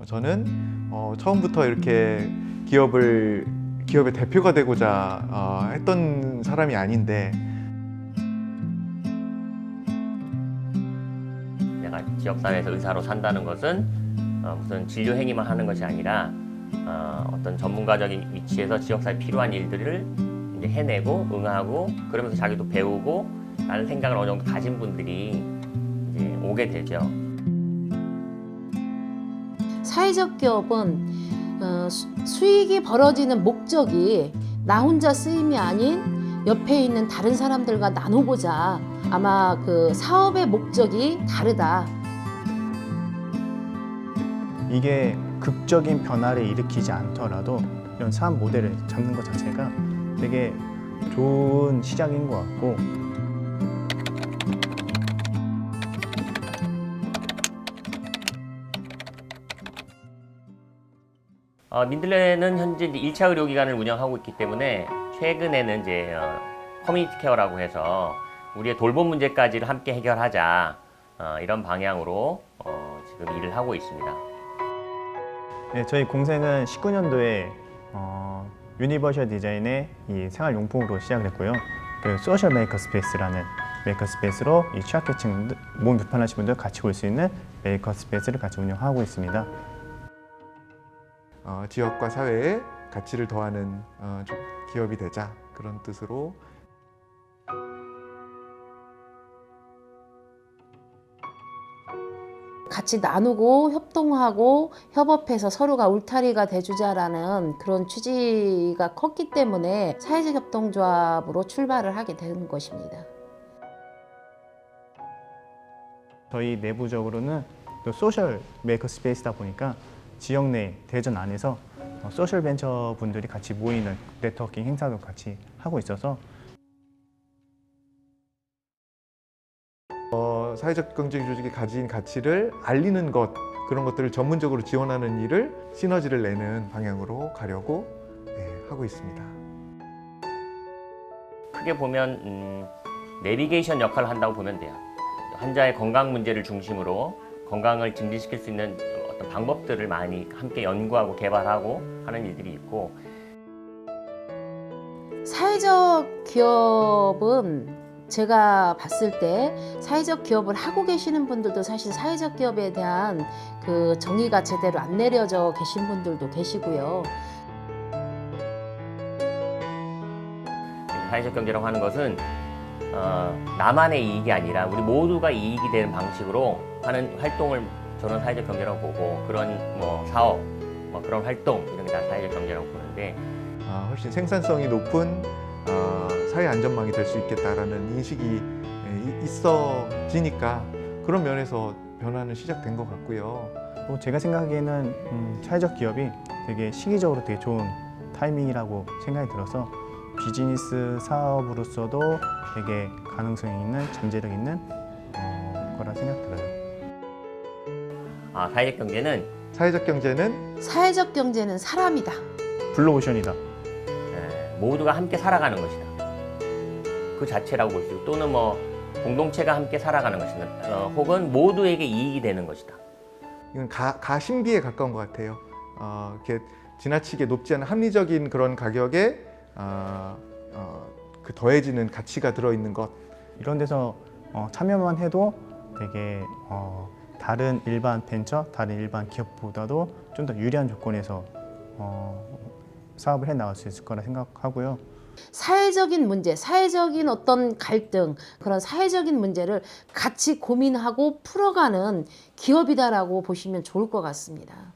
어, 저는 어, 처음부터 이렇게 기업을 기업의 대표가 되고자 어, 했던 사람이 아닌데 내가 지역사회에서 의사로 산다는 것은 어, 무슨 진료 행위만 하는 것이 아니라 어, 어떤 전문가적인 위치에서 지역사회 필요한 일들을 이제 해내고 응하고 그러면서 자기도 배우고 라는 생각을 어느 정도 가진 분들이 이제 오게 되죠. 사회적 기업은 어, 수, 수익이 벌어지는 목적이 나 혼자 쓰임이 아닌 옆에 있는 다른 사람들과 나누고자 아마 그 사업의 목적이 다르다. 이게 극적인 변화를 일으키지 않더라도 이런 사업 모델을 잡는 것 자체가 되게 좋은 시작인 것 같고 어, 민들레는 현재 이제 1차 의료기관을 운영하고 있기 때문에 최근에는 이제 어, 커뮤니티 케어라고 해서 우리의 돌봄 문제까지를 함께 해결하자 어, 이런 방향으로 어, 지금 일을 하고 있습니다. 네, 저희 공생은 19년도에 어, 유니버셜 디자인의 이 생활용품으로 시작을 했고요. 그 소셜 메이커 스페이스라는 메이커 스페이스로 이 취약계층 몸 불편하신 분들 같이 올 수 있는 메이커 스페이스를 같이 운영하고 있습니다. 어, 지역과 사회에 가치를 더하는 어, 좀 기업이 되자 그런 뜻으로 같이 나누고 협동하고 협업해서 서로가 울타리가 돼주자라는 그런 취지가 컸기 때문에 사회적 협동조합으로 출발을 하게 된 것입니다. 저희 내부적으로는 또 소셜 메이커 스페이스다 보니까 지역 내 대전 안에서 어, 소셜 벤처 분들이 같이 모이는 네트워킹 행사도 같이 하고 있어서 어, 사회적 경쟁 조직이 가진 가치를 알리는 것 그런 것들을 전문적으로 지원하는 일을 시너지를 내는 방향으로 가려고 네, 하고 있습니다. 크게 보면 음, 내비게이션 역할을 한다고 보면 돼요. 환자의 건강 문제를 중심으로 건강을 증진시킬 수 있는 어떤 방법들을 많이 함께 연구하고 개발하고 하는 일들이 있고 사회적 기업은 제가 봤을 때 사회적 기업을 하고 계시는 분들도 사실 사회적 기업에 대한 그 정의가 제대로 안 내려져 계신 분들도 계시고요. 사회적 경제라고 하는 것은 어, 나만의 이익이 아니라 우리 모두가 이익이 되는 방식으로 하는 활동을 저는 사회적 경제라고 보고 그런 뭐 사업, 뭐 그런 활동 이런 게 다 사회적 경제라고 보는데 아, 훨씬 생산성이 높은 어, 사회 안전망이 될 수 있겠다라는 인식이 예, 이- 있어지니까 그런 면에서 변화는 시작된 것 같고요. 또 제가 생각하기에는 음, 사회적 기업이 되게 시기적으로 되게 좋은 타이밍이라고 생각이 들어서 비즈니스 사업으로서도 되게 가능성이 있는 잠재력 있는 어, 거라 생각 들어요. 아, 사회적 경제는 사회적 경제는 사회적 경제는 사람이다. 블루오션이다. 에, 모두가 함께 살아가는 것이다. 그 자체라고 볼 수 있고 또는 뭐 공동체가 함께 살아가는 것이다. 어, 혹은 모두에게 이익이 되는 것이다. 이건 가, 가심비에 가까운 것 같아요. 어, 이렇게 지나치게 높지 않은 합리적인 그런 가격에 어, 어, 그 더해지는 가치가 들어있는 것 이런 데서 어, 참여만 해도 되게 어, 다른 일반 벤처, 다른 일반 기업보다도 좀 더 유리한 조건에서 어, 사업을 해 나갈 수 있을 거라 생각하고요. 사회적인 문제, 사회적인 어떤 갈등, 그런 사회적인 문제를 같이 고민하고 풀어가는 기업이다라고 보시면 좋을 것 같습니다.